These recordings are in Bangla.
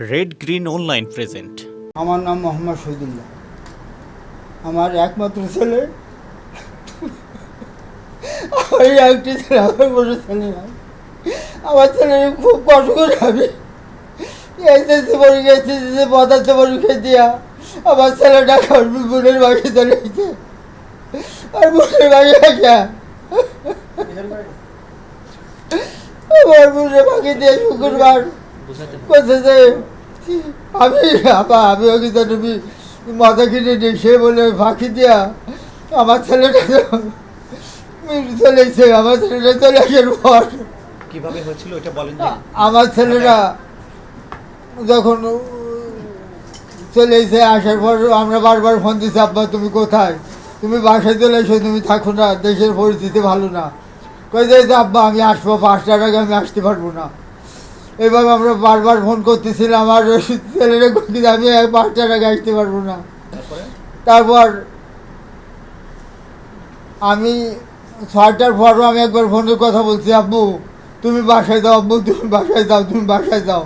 রেড গ্রিন অনলাইন প্রেজেন্ট আমার নাম মোহাম্মদ শহীদুল্লাহ আমার একমাত্র ছেলে। ওই একটি ছেলে আমার বড় ছেলে নয় আমার ছেলে খুব কষ্ট করে আমি এসএসসি পরীক্ষা এসএসসি পদার্থ পরীক্ষা দিয়া আমার ছেলেটা করবি বোনের বাড়ি চলে গেছে। আর বোনের বাড়ি আসা আমার বোনের বাড়ি দিয়ে শুক্রবার। বলছে যে আমি বাবা আমি ওকে তো তুমি মাথা কিনে নিই সে বলে ফাঁকি দিয়া আমার ছেলেটা চলেছে আমার ছেলেটা চলে আসার পর। কীভাবে হয়েছিল এটা বলেন আমার ছেলেটা যখন চলে এসে আসার পর আমরা বারবার ফোন দিচ্ছি আব্বা তুমি কোথায়? তুমি বাসায় চলে এসো তুমি থাকো না দেশের পরিস্থিতি ভালো না। কই যে যে আব্বা আমি আসব পাঁচটার আগে আমি আসতে পারব না। এভাবে আমরা বারবার ফোন করতেছিলাম আর ছেলেরা কিন্তু আমি আগে আসতে পারব না। তারপর? আমি ছয়টার পরও আমি একবার ফোনে কথা বলছি আব্বু তুমি বাসায় যাও আব্বু তুমি বাসায় যাও তুমি বাসায় যাও।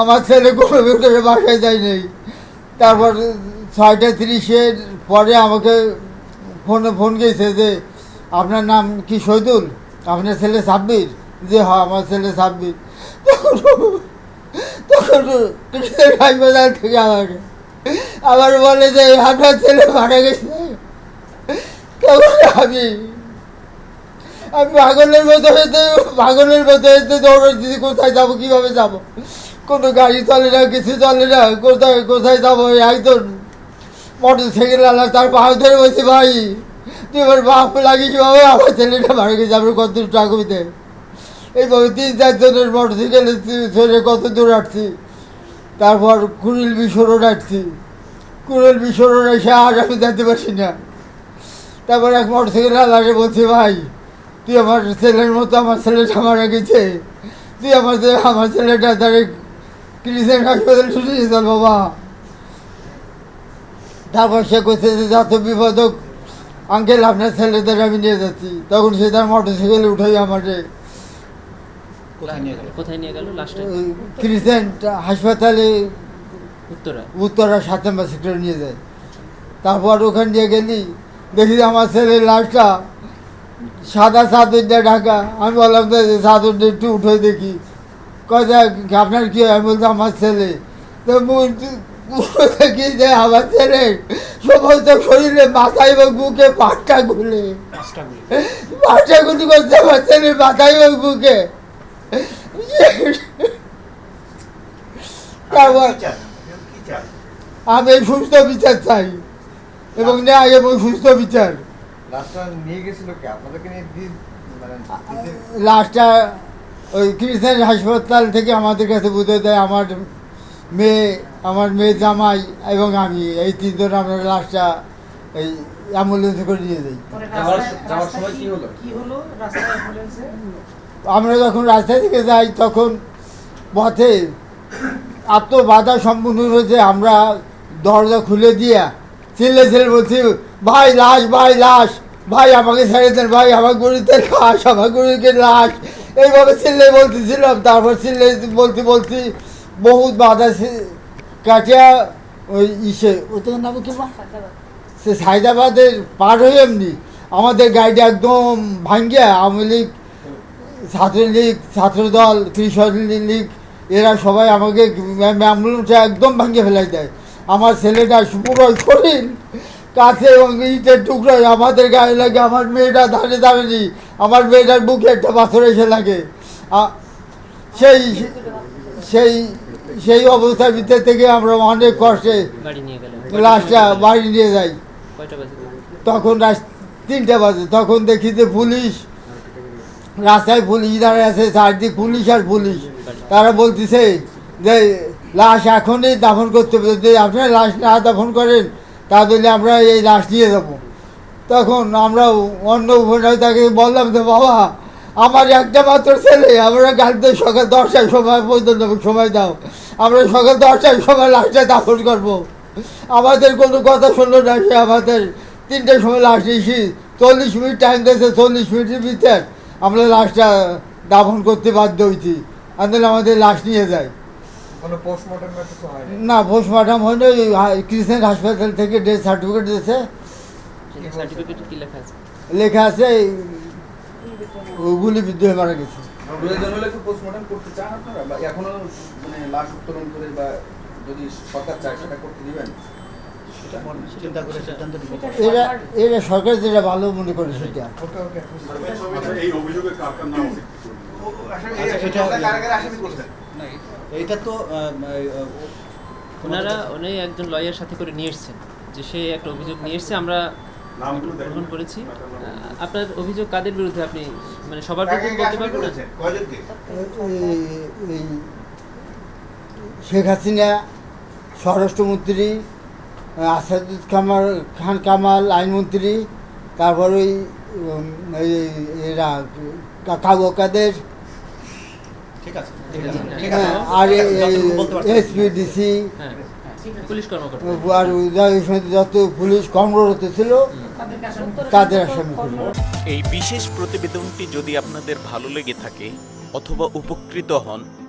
আমার ছেলে কোনো ভিতরে বাসায় যায় নেই। তারপর ছয়টা তিরিশের পরে আমাকে ফোনে ফোন গেছে যে আপনার নাম কি শহীদুল? আপনার ছেলে সাব্বির? যে হ্যাঁ আমার ছেলে সাব্বির তখন কৃষ্ণের হাসপাতাল থেকে আমাকে, আবার বলে যে, আপনার ছেলে মারা গেছে। তখন আমি? আমি পাগলের মতো হইতে, পাগলের মতো হইতে দৌড়াচ্ছি কোথায় যাব, কীভাবে যাব? কোনো গাড়ি চলে না, কিছু চলে না, কোথায় কোথায় যাব একজন মোটর সাইকেল আলা তার পাহাড় ধরে বলছি, ভাই, তুই এবার বাপ লাগিস, বাবা, আমার ছেলেটা মারা গেছে, আমরা কত টাকা দিতে এইভাবে তিন চারজনের মোটর সাইকেলে ছেড়ে কত দূর আসছি তারপর কুড়িল বিস্ফোরণ আসছি কুড়িল বিস্ফোরণ এসে আর আমি যেতে পারছি না। তারপর এক মোটর সাইকেল আলাকে বলছি, ভাই, তুই আমার ছেলের মতো আমার ছেলেটা মারা গেছে তুই আমার ছেলে আমার ছেলেটা তার ক্রিসেন্ট হাসপাতাল ছুটে চল বাবা। তারপর সে করছে যে যত বিপদক আঙ্কেল আপনার ছেলেদের আমি নিয়ে যাচ্ছি। তখন সে তার মোটর সাইকেলে উঠাই আমাকে কোথায় নিয়ে গেল? কোথায় নিয়ে গেল? লাস্টে ক্রিসেন্ট হাসপাতালে উত্তরা। উত্তরা সাত নম্বর সেক্টরে নিয়ে যায়। তারপর ওখান দিয়ে গেলি দেখি আমার ছেলের লাশটা সাদা চাদর দিয়ে ঢাকা। আমি বললাম যে চাদর দিয়ে একটু উঠে দেখি। কথা আপনার কি আমি বলছি আমার ছেলে। তো দেখি যে আমার ছেলে সমস্ত শরীরে মাথায় এবং বুকে পাটটা গুলে। পাটটা গুলি। করছে আমার ছেলের মাথায় এবং বুকে। আমি সুস্থ বিচার চাই এবং ন্যায় এবং সুস্থ বিচার। লাস্টটা ওই খ্রিস্টান হাসপাতাল থেকে আমাদের কাছে বুঝে দেয়, আমার মেয়ে আমার মেয়ে জামাই এবং আমি, এই তিনজন আমরা লাস্টটা এই অ্যাম্বুলেন্সে করে নিয়ে যাই। আমরা যখন রাস্তা থেকে যাই, তখন পথে এত বাধা সম্পূর্ণ হয়েছে। আমরা দরজা খুলে দিয়া চিল্লে চিল্লে বলছি, ভাই, লাশ ভাই লাশ, ভাই, আমাকে ছেড়ে দেন, ভাই, আমার গরিবের লাশ, আমার গরিবের লাশ। এইভাবে চিল্লে বলতেছিলাম। তারপর চিল্লে বলতে বলতে বহুত বাধা কাটিয়া ওই ইসে ওদের নাম কি সে সাইদাবাদের পার হয়ে এমনি আমাদের গাড়িটা একদম ভাঙ্গিয়া আওয়ামী লীগ ছাত্রলীগ ছাত্রদল কৃষক লীগ এরা সবাই আমাকে অ্যাম্বুলেন্সে একদম ভাঙিয়ে ফেলাই দেয়। আমার ছেলেটা পুরো শরীর কাছে এবং ইটের টুকরো আমাদের গায়ে লাগে আমার মেয়েটা দাঁড়িয়ে দাঁড়িয়ে আমার মেয়েটার বুকে একটা পাথর এসে লাগে। সেই সেই সেই অবস্থার ভিতর থেকে আমরা অনেক কষ্টে লাশটা বাড়ি নিয়ে যাই। তখন রাত তিনটে বাজে তখন দেখি যে পুলিশ রাস্তায় পুলিশ দাঁড়িয়ে আছে, চারদিক পুলিশ আর পুলিশ। তারা বলতেছে যে, লাশ এখনই দাফন করতে হবে। যদি আপনারা লাশ না দাফন করেন, তাহলে আমরা এই লাশ নিয়ে যাব তখন আমরা অন্য উপনায় তাকে বললাম যে, বাবা, আমার একটা মাত্র ছেলে, আমরা গাড়িতে সকাল দশটার সময় পর্যন্ত সময় দাও। আমরা সকাল দশটার সময় লাশটা দাফন করব। আমাদের কোনো কথা শুনলো না সে আমাদের। তিনটের সময় লাশ নিয়েছি। চল্লিশ মিনিট টাইম দিয়েছে, চল্লিশ মিনিটের ভিতর। আমরা লাশটা দাফন করতে বাধ্য হয়েছি আন্দোলন আমাদের লাশ নিয়ে যায়। না পোস্টমর্টম হয়নি ওই ক্রিসেন্ট হাসপাতাল থেকে ডেথ সার্টিফিকেট দিয়েছে। সেটা সার্টিফিকেটে কি লেখা আছে? গুলি বিদ্ধ হয়ে মারা গেছে। এখনও মানে লাশ উত্তোলন করে বা যদি সরকার চায় সেটা করতে দিবেন? এরা এরা সরকার যেটা ভালো মনে করে সেটা। আচ্ছা? আচ্ছা, এটা- তো ওনারা উনি একজন লয়ার সাথে করে নিয়ে এসেছেন যে সে একটা অভিযোগ নিয়ে এসেছে আমরা গ্রহণ করেছি। আপনার অভিযোগ কাদের বিরুদ্ধে আপনি মানে সবার বিরুদ্ধে বলতে পারবেন শেখ হাসিনা স্বরাষ্ট্রমন্ত্রী আসাদুদ কামাল খান কামাল আইনমন্ত্রী তারপর ওই এরা কাবু কাদের ঠিক আছে ঠিক আছে। ঠিক আছে হ্যাঁ, আর। এসপিডিসি হ্যাঁ পুলিশ কর্মকর্তা আর যত পুলিশ কর্মরত ছিল তাদের আসামি এই বিশেষ প্রতিবেদনটি যদি আপনাদের ভালো লেগে থাকে অথবা উপকৃত হন